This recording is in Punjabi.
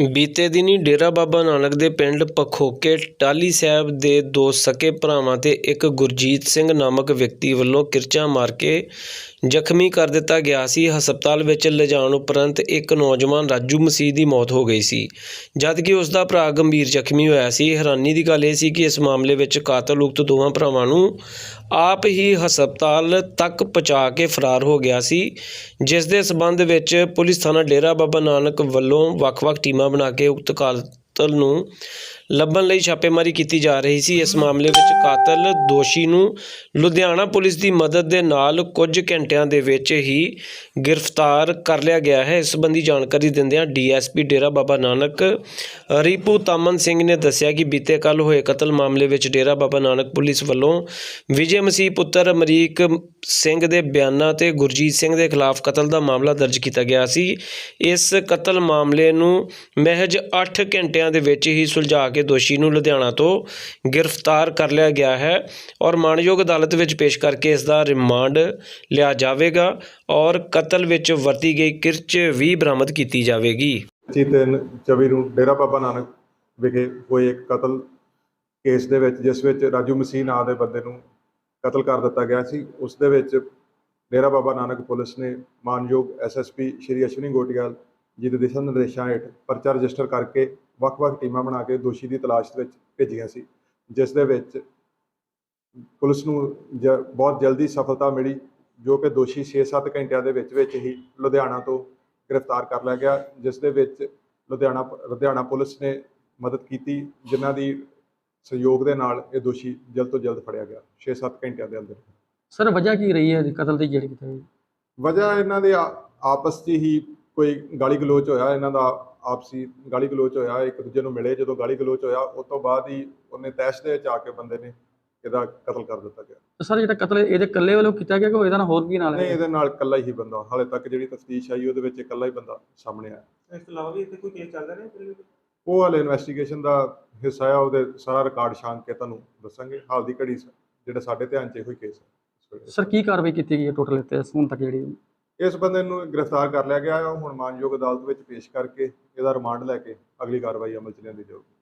ਬੀਤੇ ਦਿਨੀ ਡੇਰਾ ਬਾਬਾ ਨਾਨਕ ਦੇ ਪਿੰਡ ਪਖੋਕੇ ਟਾਲੀ ਸਾਹਿਬ ਦੇ ਦੋ ਸਕੇ ਭਰਾਵਾਂ ਤੇ ਇੱਕ ਗੁਰਜੀਤ ਸਿੰਘ ਨਾਮਕ ਵਿਅਕਤੀ ਵੱਲੋਂ ਕਿਰਚਾ ਮਾਰ ਕੇ ਜ਼ਖਮੀ ਕਰ ਦਿੱਤਾ ਗਿਆ ਸੀ। ਹਸਪਤਾਲ ਵਿੱਚ ਲਿਜਾਣ ਉਪਰੰਤ ਇੱਕ ਨੌਜਵਾਨ ਰਾਜੂ ਮਸੀਹ ਦੀ ਮੌਤ ਹੋ ਗਈ ਸੀ। ਜਦਕਿ ਉਸ ਦਾ ਭਰਾ ਗੰਭੀਰ ਜ਼ਖਮੀ ਹੋਇਆ ਸੀ, ਹੈਰਾਨੀ ਦੀ ਗੱਲ ਇਹ ਸੀ ਕਿ ਇਸ ਮਾਮਲੇ ਵਿੱਚ ਕਾਤਲ ਉਕਤ ਦੋਵਾਂ ਭਰਾਵਾਂ ਨੂੰ ਆਪ ਹੀ ਹਸਪਤਾਲ ਤੱਕ ਪਹੁੰਚਾ ਕੇ ਫਰਾਰ ਹੋ ਗਿਆ ਸੀ, ਜਿਸ ਦੇ ਸਬੰਧ ਵਿੱਚ ਪੁਲਿਸ ਥਾਣਾ ਡੇਰਾ ਬਾਬਾ ਨਾਨਕ ਵੱਲੋਂ ਵੱਖ-ਵੱਖ ਟੀਮਾਂ ਬਣਾ ਕੇ ਉਕਤ ਕਾਤਲ ਨੂੰ ਲੱਭਣ ਲਈ ਛਾਪੇਮਾਰੀ ਕੀਤੀ ਜਾ ਰਹੀ ਸੀ। ਇਸ ਮਾਮਲੇ ਵਿੱਚ ਕਾਤਲ ਦੋਸ਼ੀ ਨੂੰ ਲੁਧਿਆਣਾ ਪੁਲਿਸ ਦੀ ਮਦਦ ਦੇ ਨਾਲ ਕੁਝ ਘੰਟਿਆਂ ਦੇ ਵਿੱਚ ਹੀ ਗ੍ਰਿਫਤਾਰ ਕਰ ਲਿਆ ਗਿਆ ਹੈ। ਇਸ ਸੰਬੰਧੀ ਜਾਣਕਾਰੀ ਦਿੰਦਿਆਂ ਡੀਐਸਪੀ ਡੇਰਾ ਬਾਬਾ ਨਾਨਕ ਰੀਪੂ ਤਾਮਨ ਸਿੰਘ ਨੇ ਦੱਸਿਆ ਕਿ ਬੀਤੇ ਕੱਲ ਹੋਏ ਕਤਲ ਮਾਮਲੇ ਵਿੱਚ ਡੇਰਾ ਬਾਬਾ ਨਾਨਕ ਪੁਲਿਸ ਵੱਲੋਂ ਵਿਜੇ ਮਸੀਹ ਪੁੱਤਰ ਅਮਰੀਕ ਸਿੰਘ ਦੇ ਬਿਆਨਾਂ ਤੇ ਗੁਰਜੀਤ ਸਿੰਘ ਦੇ ਖਿਲਾਫ ਕਤਲ ਦਾ ਮਾਮਲਾ ਦਰਜ ਕੀਤਾ ਗਿਆ ਸੀ। ਇਸ ਕਤਲ ਮਾਮਲੇ ਨੂੰ ਮਹਿਜ 8 ਘੰਟਿਆਂ ਦੇ ਵਿੱਚ ਹੀ ਸੁਲਝਾ ਕੇ ਦੋਸ਼ੀ ਨੂੰ ਲੁਧਿਆਣਾ ਤੋਂ ਗ੍ਰਿਫਤਾਰ ਕਰ ਲਿਆ ਗਿਆ ਹੈ ਔਰ ਮਾਣਯੋਗ ਅਦਾਲਤ ਵਿੱਚ ਪੇਸ਼ ਕਰਕੇ ਇਸ ਦਾ ਰਿਮਾਂਡ ਲਿਆ ਜਾਵੇਗਾ ਔਰ ਕਤਲ ਵਿੱਚ ਵਰਤੀ ਗਈ ਕਿਰਚ ਵੀ ਬਰਾਮਦ ਕੀਤੀ ਜਾਵੇਗੀ। ਪੱਚੀ ਤਿੰਨ 24 ਨੂੰ ਡੇਰਾ ਬਾਬਾ ਨਾਨਕ ਵਿਖੇ ਹੋਏ ਇੱਕ ਕਤਲ ਕੇਸ ਦੇ ਵਿੱਚ, ਜਿਸ ਵਿੱਚ ਰਾਜੂ ਮਸੀਹ ਨਾਂ ਦੇ ਬੰਦੇ ਨੂੰ ਕਤਲ ਕਰ ਦਿੱਤਾ ਗਿਆ ਸੀ। ਉਸ ਦੇ ਵਿੱਚ ਡੇਰਾ ਬਾਬਾ ਨਾਨਕ ਪੁਲਿਸ ਨੇ ਮਾਨਯੋਗ ਐਸਐਸਪੀ ਸ਼੍ਰੀ ਅਸ਼ਵਨੀ ਗੋਟਿਆਲ ਜੀ ਦੇ ਦਿਸ਼ਾ ਨਿਰਦੇਸ਼ਾਂ ਹੇਠ ਪਰਚਾ ਰਜਿਸਟਰ ਕਰਕੇ ਵੱਖ-ਵੱਖ ਟੀਮਾਂ ਬਣਾ ਕੇ ਦੋਸ਼ੀ ਦੀ ਤਲਾਸ਼ ਵਿੱਚ ਭੇਜੀਆਂ ਸੀ ਜਿਸ ਦੇ ਵਿੱਚ ਪੁਲਿਸ ਨੂੰ ਬਹੁਤ ਜਲਦੀ ਸਫਲਤਾ ਮਿਲੀ ਜੋ ਕਿ ਦੋਸ਼ੀ 6-7 ਘੰਟਿਆਂ ਦੇ ਵਿੱਚ ਵਿੱਚ ਹੀ ਲੁਧਿਆਣਾ ਤੋਂ ਗ੍ਰਿਫਤਾਰ ਕਰ ਲਿਆ ਗਿਆ ਜਿਸ ਦੇ ਵਿੱਚ ਲੁਧਿਆਣਾ ਲੁਧਿਆਣਾ ਪੁਲਿਸ ਨੇ ਮਦਦ ਕੀਤੀ ਜਿਨ੍ਹਾਂ ਦੀ ਸਹਿਯੋਗ ਦੇ ਨਾਲ ਇਹ ਦੋਸ਼ੀ ਜਲਦ ਤੋਂ ਜਲਦ ਫੜਿਆ ਗਿਆ 6-7 ਘੰਟਿਆਂ ਦੇ ਅੰਦਰ ਸਰ ਵਜ੍ਹਾ ਕੀ ਰਹੀ ਹੈ ਕਤਲ ਦੀ ਜਿਹੜੀ ਕੀਤੀ? ਵਜ੍ਹਾ ਇਹਨਾਂ ਦੇ ਆਪਸ 'ਚ ਹੀ ਕੋਈ ਗਾਲੀ ਗਲੋਚ ਹੋਇਆ ਇਹਨਾਂ ਦਾ ਆਪਸੀ ਗਾਲੀ ਗਲੋਚ ਹੋਇਆ ਇੱਕ ਦੂਜੇ ਨੂੰ ਮਿਲੇ ਜਦੋਂ ਗਾਲੀ ਗਲੋਚ ਹੋਇਆ ਉਸ ਤੋਂ ਬਾਅਦ ਹੀ ਉਹਨੇ ਤੈਸ਼ ਦੇ ਵਿੱਚ ਆ ਕੇ ਬੰਦੇ ਨੇ ਇਹਦਾ ਕਤਲ ਕਰ ਦਿੱਤਾ ਗਿਆ। ਤੇ ਸਰ ਜਿਹੜਾ ਕਤਲ ਇਹਦੇ ਇਕੱਲੇ ਵੱਲੋਂ ਕੀਤਾ ਗਿਆ ਕਿ ਇਹਦਾ ਨਾਲ ਹੋਰ ਵੀ ਨਾਲ ਨਹੀਂ ਇਹਦੇ ਨਾਲ ਇਕੱਲਾ ਹੀ ਬੰਦਾ ਹਾਲੇ ਤੱਕ ਜਿਹੜੀ ਤਫਤੀਸ਼ ਆਈ ਉਹਦੇ ਵਿੱਚ ਇਕੱਲਾ ਹੀ ਬੰਦਾ ਸਾਹਮਣੇ ਆਇਆ। ਇਸ ਤੋਂ ਇਲਾਵਾ ਵੀ ਇੱਥੇ ਕੋਈ ਕੇਸ ਚੱਲਦਾ ਰਿਹਾ? ਉਹ ਹਾਲੇ ਇਨਵੈਸਟੀਗੇਸ਼ਨ ਦਾ ਹਿੱਸਾ ਆ ਉਹਦੇ ਸਾਰਾ ਰਿਕਾਰਡ ਛਾਂਕ ਕੇ ਤੁਹਾਨੂੰ ਦੱਸਾਂਗੇ। ਹਾਲ ਦੀ ਘੜੀ ਜਿਹੜਾ ਸਾਡੇ ਧਿਆਨ 'ਚ ਇਹੋ ਹੀ ਕੇਸ ਹੈ। ਸਰ ਕੀ ਕਾਰਵਾਈ ਕੀਤੀ ਗਈ ਹੈ ਟੋਟਲ ਇੱਥੇ? ਹੁਣ ਤੱਕ ਜਿਹੜੀ ਇਸ ਬੰਦੇ ਨੂੰ ਗ੍ਰਿਫਤਾਰ ਕਰ ਲਿਆ ਗਿਆ ਹੈ। ਹੁਣ ਮਾਨਯੋਗ ਅਦਾਲਤ ਵਿੱਚ ਪੇਸ਼ ਕਰਕੇ ਇਹਦਾ ਰਿਮਾਂਡ ਲੈ ਕੇ ਅਗਲੀ ਕਾਰਵਾਈ ਅਮਲ 'ਚ ਲਿਆਂਦੀ ਜਾਊਗੀ।